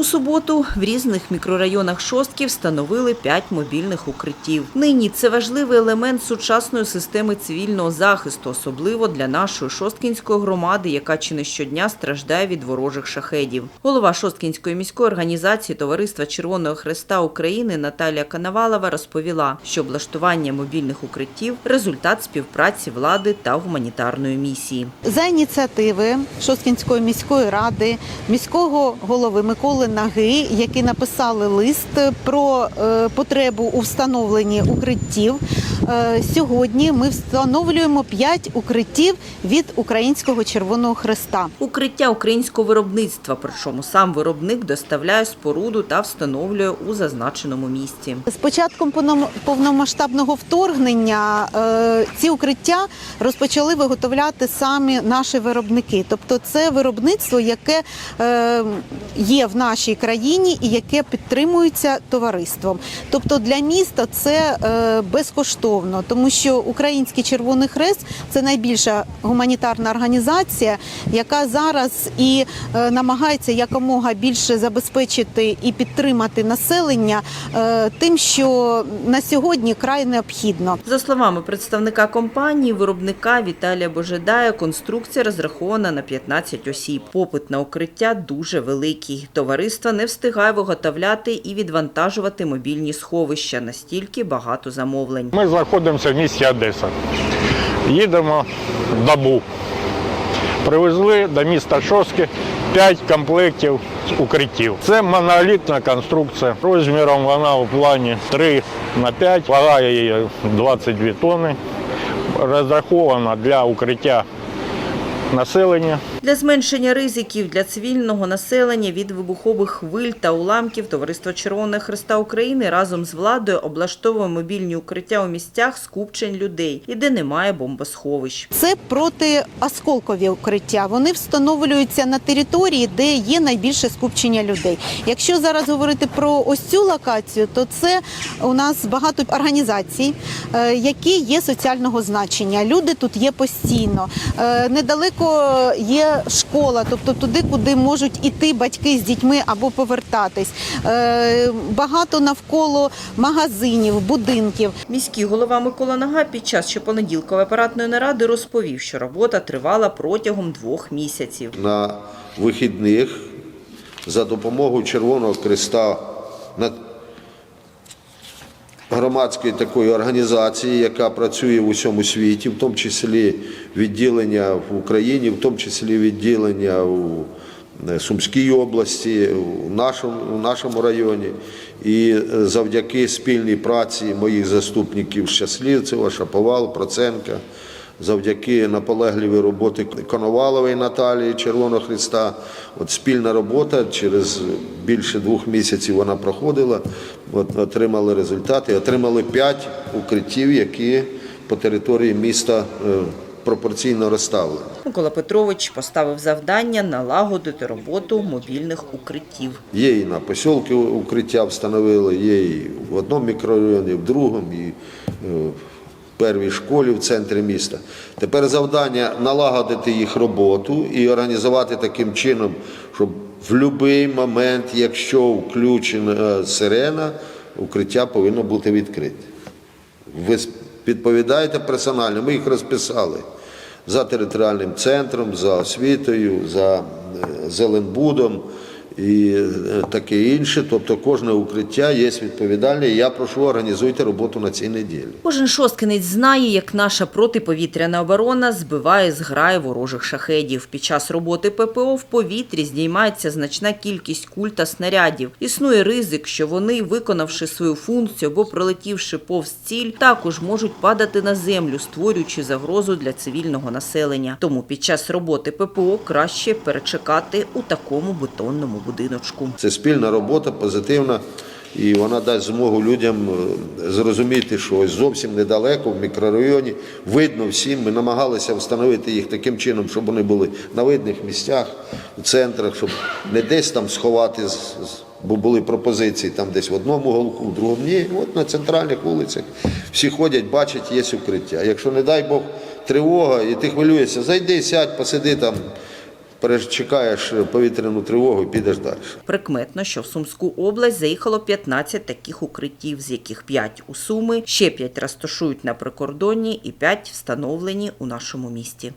У суботу в різних мікрорайонах Шостки встановили п'ять мобільних укриттів. Нині це важливий елемент сучасної системи цивільного захисту, особливо для нашої Шосткінської громади, яка чи не щодня страждає від ворожих шахедів. Голова Шосткінської міської організації Товариства Червоного Хреста України Наталія Канавалова розповіла, що облаштування мобільних укриттів результат співпраці влади та гуманітарної місії. За ініціативи Шосткінської міської ради, міського голови Миколи Наги, які написали лист про е, потребу у встановленні укриттів. Е, Сьогодні ми встановлюємо 5 укриттів від Українського Червоного Хреста. Укриття українського виробництва, причому сам виробник доставляє споруду та встановлює у зазначеному місці. З початком повномасштабного вторгнення е, ці укриття розпочали виготовляти самі наші виробники. Тобто, це виробництво, яке е, є в нашій країні і яке підтримується товариством. Тобто для міста це е, безкоштовно, тому що Український Червоний Хрест це найбільша гуманітарна організація, яка зараз і е, намагається якомога більше забезпечити і підтримати населення е, тим, що на сьогодні край необхідно. За словами представника компанії, виробника Віталія Божедая, конструкція розрахована на 15 осіб. Попит на укриття дуже великий. Товариство не встигає виготовляти і відвантажувати мобільні сховища. Настільки багато замовлень. Ми знаходимося в місті Одеса. Їдемо в добу. Привезли до міста Шоски 5 комплектів укриттів. Це монолітна конструкція. Розміром вона у плані 3 на 5, вага її 22 тонни. Розрахована для укриття населення. Для зменшення ризиків для цивільного населення від вибухових хвиль та уламків Товариство Червоного Христа України разом з владою облаштовує мобільні укриття у місцях скупчень людей і де немає бомбосховищ. Це протиосколкові укриття. Вони встановлюються на території, де є найбільше скупчення людей. Якщо зараз говорити про ось цю локацію, то це у нас багато організацій, е, які є соціального значення. Люди тут є постійно. Е, Недалеко є школа, тобто туди, куди можуть іти батьки з дітьми або повертатись. Е, Багато навколо магазинів, будинків. Міський голова Микола Нага під час щопонеділкової апаратної наради розповів, що робота тривала протягом двох місяців. на вихідних за допомогою Червоного Креста на громадської такої організації, яка працює в усьому світі, в тому числі відділення в Україні, в тому числі відділення у е, Сумській області, у нашому, у нашому районі. І е, завдяки спільній праці моїх заступників Щасливцева, Шаповал, Проценка, завдяки наполегливій роботи Коновалової Наталії Червоного Христа. От спільна робота через більше двох місяців вона проходила. От отримали результати. Отримали п'ять укриттів, які по території міста е, пропорційно розставлені. Микола Петрович поставив завдання налагодити роботу мобільних укриттів. Є і на посілки укриття встановили, є і в одному мікрорайоні, і в другому, і е, в першій школі в центрі міста. Тепер завдання налагодити їх роботу і організувати таким чином, щоб в будь-який момент, якщо включена сирена, укриття повинно бути відкрите. Ви відповідаєте персонально, ми їх розписали за територіальним центром, за освітою, за е, Зеленбудом і е, таке інше. Тобто кожне укриття є відповідальне. Я прошу організуйте роботу на цій неділі. Кожен шосткинець знає, як наша протиповітряна оборона збиває зграї ворожих шахедів. Під час роботи ППО в повітрі здіймається значна кількість куль та снарядів. Існує ризик, що вони, виконавши свою функцію або пролетівши повз ціль, також можуть падати на землю, створюючи загрозу для цивільного населення. Тому під час роботи ППО краще перечекати у такому бетонному будиночку. Це спільна робота, позитивна, і вона дасть змогу людям е, зрозуміти, що ось зовсім недалеко, в мікрорайоні, видно всім. Ми намагалися встановити їх таким чином, щоб вони були на видних місцях, у центрах, щоб не десь там сховати, з- бо були пропозиції там десь в одному голку, в другому. Ні, от на центральних вулицях всі ходять, бачать, є укриття. Якщо, не дай Бог, тривога, і ти хвилюєшся, зайди, сядь, посиди там. Перечекаєш повітряну тривогу підеш далі. Прикметно, що в Сумську область заїхало 15 таких укриттів, з яких 5 у Суми, ще 5 розташують на прикордонні і 5 встановлені у нашому місті.